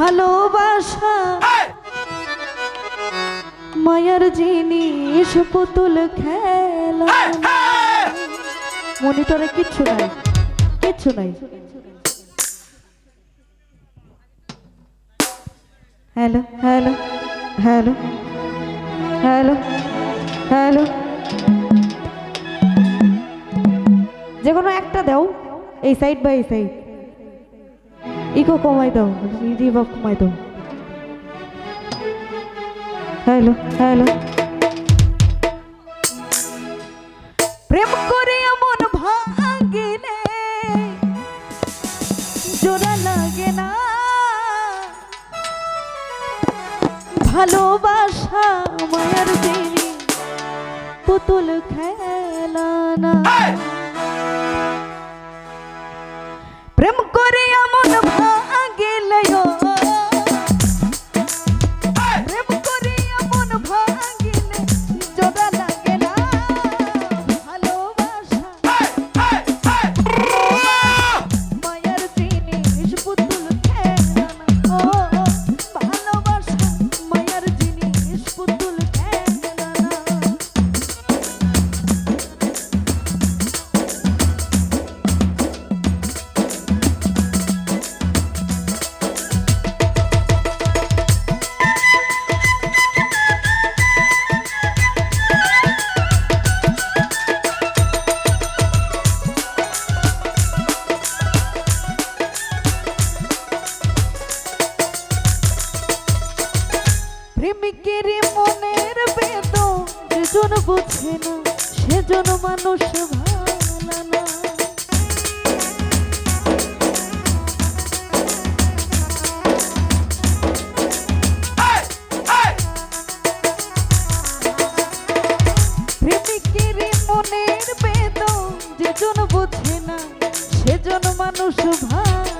ভালোবাসা। মায়ার জিনিস পুতুল খেলা। মনিটরে কিচ্ছু নাই কিচ্ছু নাই। Hello hello hello hello hello. যে কোনো একটা দাও এই সাইড বা এই সাইড ইকো কমাই দাও রিভাব কমাই দাও হ্যালো হ্যালো প্রেম করে এমন ভাঙিলে জোড়া লাগে না ভালোবাসা মায়ের দিনি পুতুল খেলা না যেন বুঝে না সেজন মানুষ ভালা মনের বেদন যেজন বুঝে না সেজন মানুষ ভালা